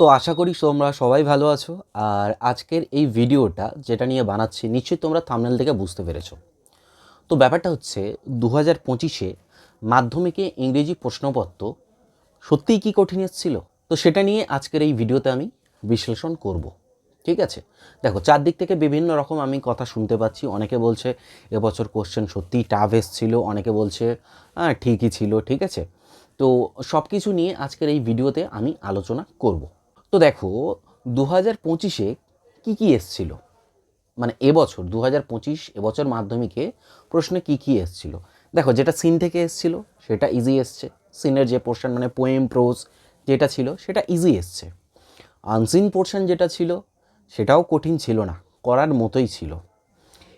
তো আশা করি তোমরা সবাই ভালো আছো। আর আজকের এই ভিডিওটা যেটা নিয়ে বানাচ্ছি, নিশ্চয়ই তোমরা থামনেল থেকে বুঝতে পেরেছ। তো ব্যাপারটা হচ্ছে দু হাজার পঁচিশে মাধ্যমিকে ইংরেজি প্রশ্নপত্র সত্যিই কি কঠিন এসেছিল? তো সেটা নিয়ে আজকের এই ভিডিওতে আমি বিশ্লেষণ করব। ঠিক আছে? দেখো, চারদিক থেকে বিভিন্ন রকম আমি কথা শুনতে পাচ্ছি। অনেকে বলছে, এবছর কোশ্চেন সত্যিই টাফ এসেছিল। অনেকে বলছে হ্যাঁ ঠিকই ছিল। ঠিক আছে? তো সব কিছু নিয়ে আজকের এই ভিডিওতে আমি আলোচনা করব। তো দেখো দু হাজার পঁচিশে কী কী এসছিল? মানে এবছর দু হাজার পঁচিশ এবছর মাধ্যমিকে প্রশ্নে কী কী এসছিল? দেখো, যেটা সিন থেকে এসছিল, সেটা ইজি এসছে। সিনের যে পোর্শন মানে পোয়েম প্রোজ যেটা ছিল, সেটা ইজি এসছে। আনসিন পোর্শন যেটা ছিল, সেটাও কঠিন ছিল না, করার মতোই ছিল।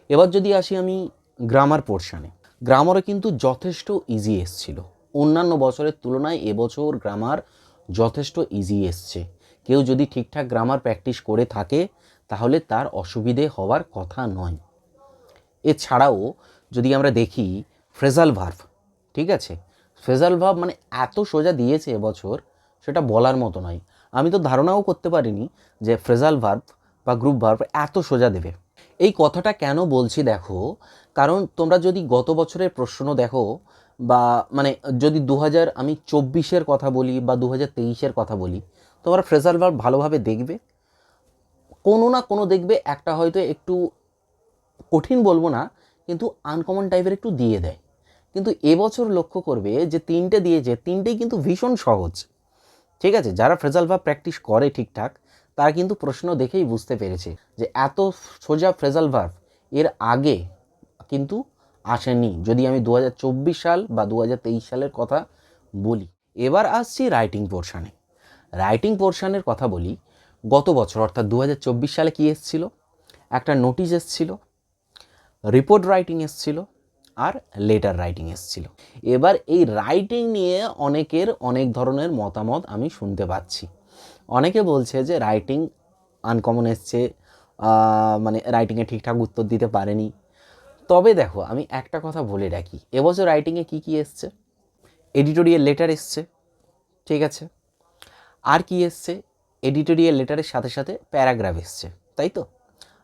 এবার যদি আসি আমি গ্রামার পোর্শানে গ্রামারও কিন্তু যথেষ্ট ইজি এসছিল। অন্যান্য বছরের তুলনায় এবছর গ্রামার যথেষ্ট ইজি এসছে। কেউ যদি ঠিকঠাক গ্রামার প্র্যাকটিস করে থাকে, তাহলে তার অসুবিধে হওয়ার কথা নয়। এছাড়াও যদি আমরা দেখি ফ্রেজাল ভার্ভ ঠিক আছে? ফ্রেজাল ভার্ভ মানে এত সোজা দিয়েছে এবছর, সেটা বলার মতো নয়। আমি তো ধারণাও করতে পারিনি যে ফ্রেজাল ভার্ভ বা গ্রুপ ভার্ভ এত সোজা দেবে। এই কথাটা কেন বলছি দেখো, কারণ তোমরা যদি গত বছরের প্রশ্ন দেখো বা মানে যদি দু হাজার আমি চব্বিশের কথা বলি বা দু হাজার তেইশের কথা বলি তোমরা ফ্রেজাল ভার্ভ ভালোভাবে দেখবে। কোনো না কোনো দেখবে, একটা হয়তো একটু কঠিন বলব না, কিন্তু আনকমন টাইপের একটু দিয়ে দেয়। কিন্তু এবছর লক্ষ্য করবে যে তিনটে দিয়েছে, তিনটেই কিন্তু ভীষণ সহজ। ঠিক আছে, যারা ফ্রেজাল ভাব প্র্যাকটিস করে ঠিকঠাক, তারা কিন্তু প্রশ্ন দেখেই বুঝতে পেরেছে যে এত সোজা ফ্রেজাল ভার্ভ এর আগে কিন্তু আসেনি। যদি আমি দু হাজার চব্বিশ সাল বা দু হাজার তেইশ সালের কথা বলি, এবার আসছি রাইটিং পোর্শানে রাইটিং পোর্শানের কথা বলি, গত বছর, অর্থাৎ দু হাজার চব্বিশ সালে কী এসছিল? একটা নোটিশ এসছিল রিপোর্ট রাইটিং এসছিল, আর লেটার রাইটিং এসছিল। এবার এই রাইটিং নিয়ে অনেকের অনেক ধরনের মতামত আমি শুনতে পাচ্ছি। অনেকে বলছে যে রাইটিং আনকমন এসছে মানে রাইটিংয়ে ঠিকঠাক উত্তর দিতে পারেনি। তবে দেখো, আমি একটা কথা বলে রাখি, এবছর রাইটিংয়ে কী কী এসছে? এডিটোরিয়াল লেটার এসছে, ঠিক আছে? আর কি এসছে? এডিটোরিয়াল লেটারের সাথে সাথে প্যারাগ্রাফ এসছে, তাই তো?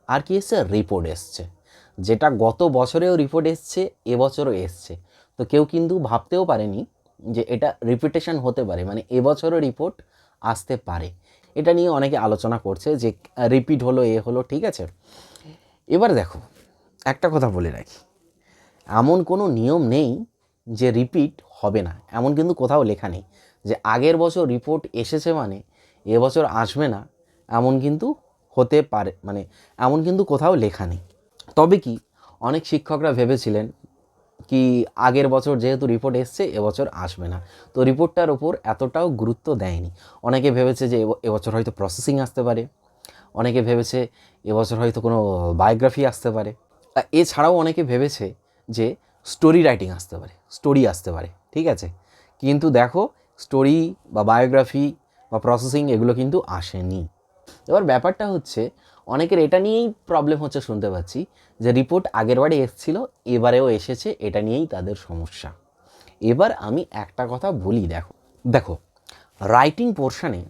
আর কি এসছে? রিপোর্ট এসছে। যেটা গত বছরেও রিপোর্ট এসছে, এবছরও এসছে। তো কেউ কিন্তু ভাবতেও পারেনি যে এটা রিপিটেশন হতে পারে মানে এবছরও রিপোর্ট আসতে পারে। এটা নিয়ে অনেকে আলোচনা করছে যে রিপিট হলো, এ হলো, ঠিক আছে? এবার দেখো, একটা কথা বলে রাখি। এমন কোনো নিয়ম নেই যে রিপিট হবে না। এমন কিন্তু কোথাও লেখা নেই। যে আগের বছর রিপোর্ট এসেছে মানে এবছর আসবে না, এমন কিন্তু হতে পারে মানে এমন কিন্তু কোথাও লেখা নেই। তবে কি, অনেক শিক্ষকরা ভেবেছিলেন কি আগের বছর যেহেতু রিপোর্ট এসছে এবছর আসবে না। তো রিপোর্টটার ওপর এতটাও গুরুত্ব দেয়নি। অনেকে ভেবেছে যে এবছর হয়তো প্রসেসিং আসতে পারে। অনেকে ভেবেছে এবছর হয়তো কোনো বায়োগ্রাফি আসতে পারে। এছাড়াও অনেকে ভেবেছে যে স্টোরি রাইটিং আসতে পারে স্টোরি আসতে পারে, ঠিক আছে? কিন্তু দেখো স্টোরি বা বায়োগ্রাফি বা প্রসেসিং এগুলো কিন্তু আসেনি। এবার ব্যাপারটা হচ্ছে, অনেকের এটা নিয়েই প্রবলেম হচ্ছে শুনতে পাচ্ছি, যে রিপোর্ট আগের বারে এসেছিল, এবারেও এসেছে, এটা নিয়েই তাদের সমস্যা। এবার আমি একটা কথা বলি, দেখো। দেখো রাইটিং পোর্শানে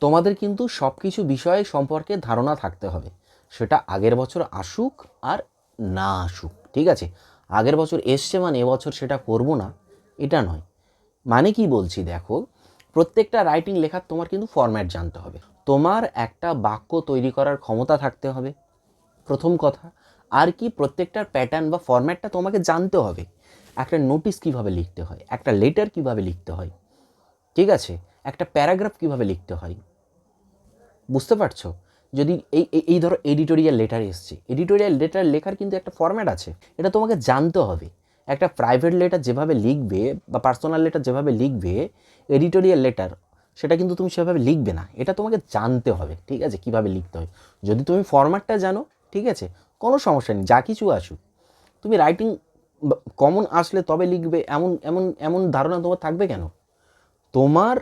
তোমাদের কিন্তু সব কিছু বিষয়ে সম্পর্কে ধারণা থাকতে হবে। সেটা আগের বছর আসুক আর না আসুক, ঠিক আছে? আগের বছর এসছে মানে এবছর সেটা করব না, এটা নয়। মানে কি বলছি দেখো, প্রত্যেকটা রাইটিং লেখার তোমার কিন্তু ফরম্যাট জানতে হবে। তোমার একটা বাক্য তৈরি করার ক্ষমতা থাকতে হবে, প্রথম কথা। আর কি প্রত্যেকটার প্যাটার্ন বা ফরম্যাটটা তোমাকে জানতে হবে। একটা নোটিশ কীভাবে লিখতে হয়, একটা লেটার কীভাবে লিখতে হয়, ঠিক আছে? একটা প্যারাগ্রাফ কীভাবে লিখতে হয়, বুঝতে পারছ? যদি এই- এই ধরো এডিটোরিয়াল লেটার এসছে এডিটোরিয়াল লেটার লেখার কিন্তু একটা ফরম্যাট আছে, এটা তোমাকে জানতে হবে। একটা প্রাইভেট লেটার যেভাবে লিখবে বা পার্সোনাল লেটার যেভাবে লিখবে এডিটোরিয়াল লেটার সেটা কিন্তু তুমি সেভাবে লিখবে না। এটা তোমাকে জানতে হবে, ঠিক আছে? কীভাবে লিখতে হয়? যদি তুমি ফরম্যাটটা জানো, ঠিক আছে? কোনো সমস্যা নেই, যা কিছু আসুক। তুমি রাইটিং কমন আসলে তবে লিখবে, এমন এমন এমন ধারণা তোমার থাকবে কেন? তোমার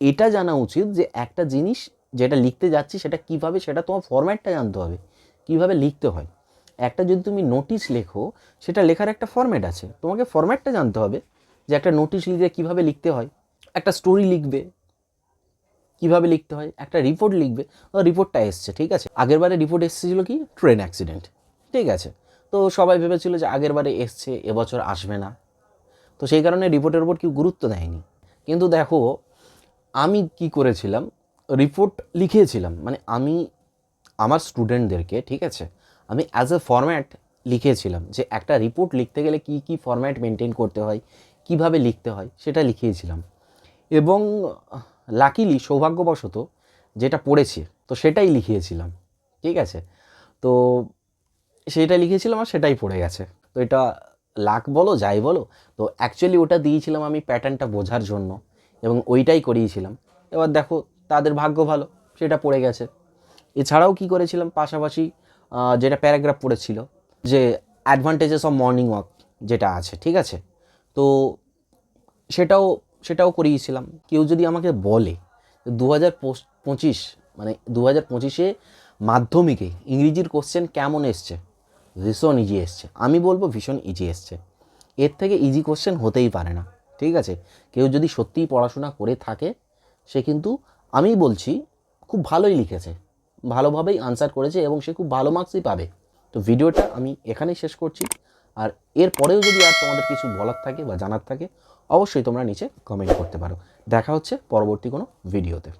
এটা জানা উচিত যে একটা জিনিস যেটা লিখতে যাচ্ছি, সেটা কীভাবে, সেটা তোমার ফরম্যাটটা জানতে হবে। কীভাবে লিখতে হয়? একটা যদি তুমি নোটিশ লেখো, সেটা লেখার একটা ফরম্যাট আছে। তোমাকে ফরম্যাটটা জানতে হবে যে একটা নোটিশ লিখে কীভাবে লিখতে হয়। একটা স্টোরি লিখবে, কীভাবে লিখতে হয়। একটা রিপোর্ট লিখবে রিপোর্টটা এসছে, ঠিক আছে? আগের বারে রিপোর্ট এসেছিল কি? ট্রেন অ্যাক্সিডেন্ট ঠিক আছে? তো সবাই ভেবেছিল যে আগের বারে এসছে, এবছর আসবে না। তো সেই কারণে রিপোর্টের উপর কেউ গুরুত্ব দেয়নি। কিন্তু দেখো, আমি কি করেছিলাম? রিপোর্ট লিখিয়েছিলাম মানে আমি, আমার স্টুডেন্টদেরকে ঠিক আছে? আমি অ্যাজ এ ফরম্যাট লিখেছিলাম যে একটা রিপোর্ট লিখতে গেলে কি কি ফরম্যাট মেনটেন করতে হয়, কীভাবে লিখতে হয় সেটা লিখিয়েছিলাম। এবং লাকিলি সৌভাগ্যবশত যেটা পড়েছে, তো সেটাই লিখিয়েছিলাম, ঠিক আছে? তো সেটা লিখেছিলাম আর সেটাই পড়ে গেছে। তো এটা লাক বলো, যাই বলো, তো অ্যাকচুয়ালি ওটা দিয়েছিলাম আমি প্যাটার্নটা বোঝার জন্য এবং ওইটাই করিয়েছিলাম। এবার দেখো, তাদের ভাগ্য ভালো, সেটা পড়ে গেছে। এছাড়াও কি করেছিলাম? পাশাপাশি যেটা প্যারাগ্রাফ পড়েছিল, যে অ্যাডভান্টেজেস অফ মর্নিং ওয়াক যেটা আছে, ঠিক আছে? তো সেটাও সেটাও করিয়েছিলাম। কেউ যদি আমাকে বলে দু হাজার পঁচিশ মানে দু হাজার পঁচিশে মাধ্যমিকে ইংরেজির কোশ্চেন কেমন এসছে? ভীষণ ইজি এসছে। আমি বলব ভীষণ ইজি এসছে। এর থেকে ইজি কোশ্চেন হতেই পারে না, ঠিক আছে? কেউ যদি সত্যিই পড়াশোনা করে থাকে, সে কিন্তু, আমি বলছি, খুব ভালোই লিখেছে। ভালোভাবেই আনসার করেছে এবং সে খুব ভালো মার্কসই পাবে। তো ভিডিওটা আমি এখানেই শেষ করছি। আর এর পরেও যদি আর তোমাদের কিছু বলার থাকে বা জানার থাকে, অবশ্যই তোমরা নিচে কমেন্ট করতে পারো। দেখা হচ্ছে পরবর্তী কোনো ভিডিওতে